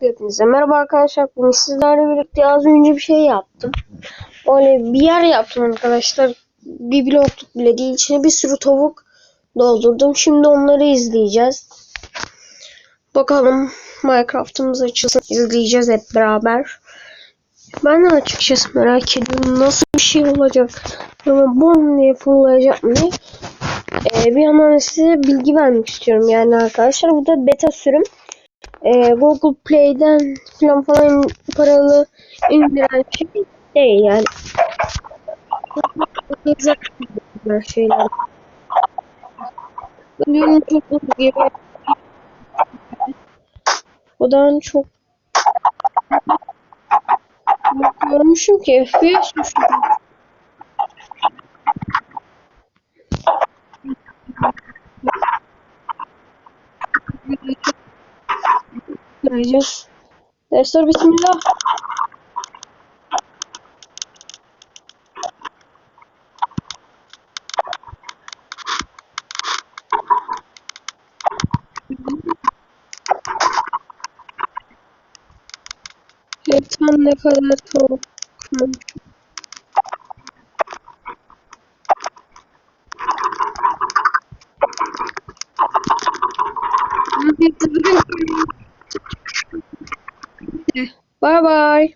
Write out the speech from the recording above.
Hepinize merhaba arkadaşlar. Bugün sizlerle birlikte az önce bir şey yaptım. Öyle bir yer yaptım arkadaşlar. Bir blokluk bile değil. İçine bir sürü tavuk doldurdum. Şimdi onları izleyeceğiz. Bakalım Minecraft'ımız açılsın. İzleyeceğiz hep beraber. Ben de açıkçası merak ediyorum nasıl bir şey olacak. Ama bom diye fırlayacak mı. Ee, bir yandan size bilgi vermek istiyorum yani arkadaşlar. Bu da beta sürüm e, Google Play'den falan falan paralı indiren şey değil yani. Böyle şeyler. Biliyorum çok gibi. Odan çok Görmüşüm ki FPS düşürdüm. Göreceğiz. Destur bismillah. Yeter ne kadar çok. Bye Bye-bye